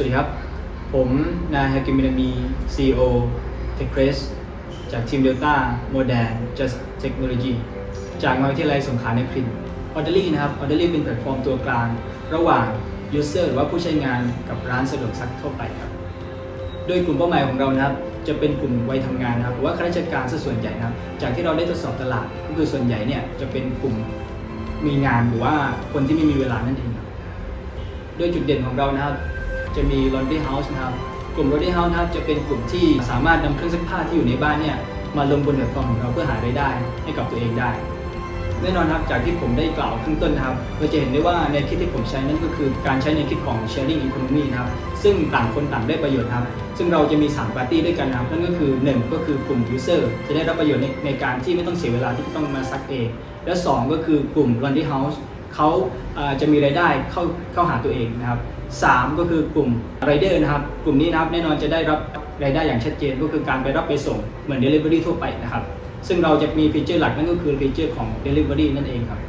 สวัสดีครับ ผมนายฮากิมินามี CEO t e c h r e s จากทีม Delta Modern Just Technology จากมหาวิทยาลัยสงขลานครินทร์ Orderly นะครับ Orderly เป็นแพลตฟอร์มตัวกลาง ระหว่าง User หรือว่าผู้ใช้งานกับร้านสะดวกซักทั่วไปครับ โดยกลุ่มเป้าหมายของเรานะครับ จะเป็นกลุ่มวัยทำงานนะครับหรือว่าข้าราชการซะส่วนใหญ่นะครับ จากที่เราได้ทดสอบตลาดก็คือส่วนใหญ่เนี่ยจะเป็นกลุ่มมีงานหรือว่าคนที่ไม่มีเวลานั่นเองโดยจุดเด่นของเรานะครับ จะมี laundry house นะครับ กลุ่ม laundry house นะครับจะเป็นกลุ่มที่สามารถนำเครื่องซักผ้าที่อยู่ในบ้านเนี่ยมาลงบนแพลตฟอร์มของเราเพื่อหารายได้ให้กับตัวเองได้ แน่นอนครับจากที่ผมได้กล่าวข้างต้นนะครับเราจะเห็นได้ว่าในคิดที่ผมใช้นั่นก็คือการใช้ในคิดของ sharing economy นะครับซึ่งต่างคนต่างได้ประโยชน์ครับ ซึ่งเราจะมี3ปาร์ตี้ด้วยกันนะครับนั่นก็คือ 1 ก็คือกลุ่ม user จะได้รับประโยชน์ในในการที่ไม่ต้องเสียเวลาที่ต้องมาซักเองและ 2 ก็คือกลุ่ม laundry house เขาจะมีรายได้เข้าเข้าหาตัวเองนะครับ 3 ก็คือกลุ่มไรเดอร์นะครับ กลุ่มนี้นะครับแน่นอนจะได้รับรายได้อย่างชัดเจนก็คือการไปรับไปส่งเหมือน delivery ทั่วไปนะครับ ซึ่งเราจะมีฟีเจอร์หลักนั่นก็คือฟีเจอร์ของ delivery นั่นเองครับ